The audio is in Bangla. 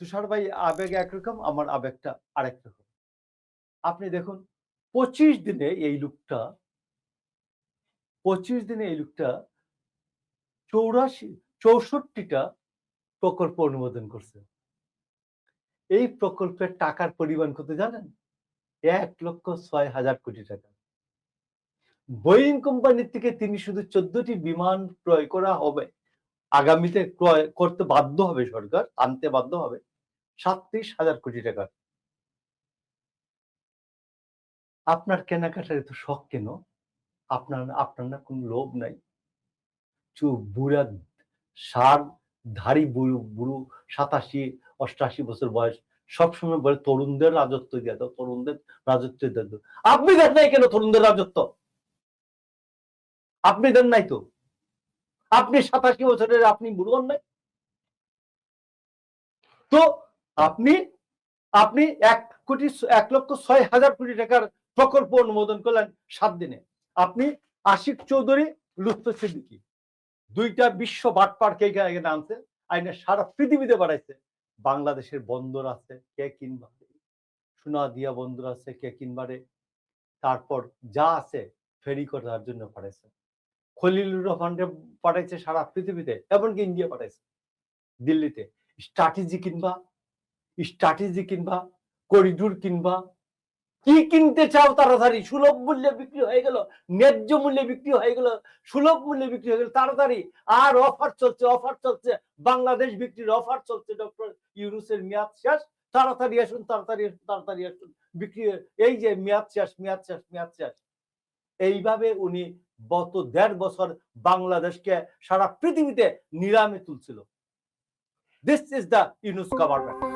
তুষার ভাই, আবেগ একরকম আমার আবেগটা আরেক রকম। আপনি দেখুন, পঁচিশ দিনে এই লোকটা, পঁচিশ দিনে এই লোকটা চৌরাশি, চৌষট্টিটা প্রকল্প অনুমোদন করছে। এই প্রকল্পের টাকার পরিমাণ কত জানেন? এক লক্ষ ছয় হাজার কোটি টাকা। বোয়িং কোম্পানির থেকে তিনি শুধু চোদ্দটি বিমান ক্রয় করা হবে। আগামীতে ক্রয় করতে বাধ্য হবে সরকার, আনতে বাধ্য হবে। সাতত্রিশ হাজার কোটি টাকা। আপনার কেনাকাটার এত শখ কেন? আপনার আপনার না কোনো লোভ নাই? চু বুড়া, সার ধারী বুড়ো বুড়ো, সাতাশি, অষ্টাশি বছর বয়স, সবসময় বলে তরুণদের রাজত্ব দিয়ে দাও, তরুণদের রাজত্ব দিয়ে দাও। আপনি দেন নাই কেন তরুণদের রাজত্ব? আপনি দেন নাই তো? আপনি সাতাশি বছরের, আপনি বুড়ো নাই? তো আপনি আপনি এক কোটি এক লক্ষ ছয় হাজার কোটি টাকার প্রকল্প অনুমোদন করলেন সাত দিনে। আপনি আশিক চৌধুরী, লুৎফ সিদ্দিকি। দুইটা বিশ্ব বাটপার কে এখানে আনছে। আইনে সারা পৃথিবীতে বাড়াইছে বাংলাদেশের বন্দর আছে, কে কিনবারে। সোনা দিয়া বন্দর আছে, কে কিনবারে। তারপর যা আছে ফেরি করার জন্য পাঠাইছে। খলিলুর রহমানকে পাঠাইছে সারা পৃথিবীতে, এমনকি ইন্ডিয়া পাঠাইছে। দিল্লিতে। স্ট্র্যাটেজি কিনবা স্ট্র্যাটেজি কিনবা করিডোর কিনবা, কি কিনতে চাও তাড়াতাড়ি, সুলভ মূল্যে বিক্রি হয়ে গেল, ন্যায্য মূল্যে বিক্রি হয়ে গেল, সুলভ মূল্যে বিক্রি হয়ে গেল, তাড়াতাড়ি। আর অফার চলছে অফার চলছে। বাংলাদেশ বিক্রির অফার চলছে ডক্টর ইউনুসের মেয়াদ শেষ। তাড়াতাড়ি আসুন তাড়াতাড়ি আসুন তাড়াতাড়ি আসুন। বিক্রি এই যে মেয়াদ শেষ মেয়াদ শেষ মেয়াদ শেষ। এইভাবে উনি গত দেড় বছর বাংলাদেশকে সারা পৃথিবীতে নিলামে তুলছিল। This is the Yunus government